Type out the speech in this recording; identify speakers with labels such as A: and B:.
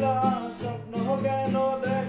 A: যা স্বপ্ন কেন দেয়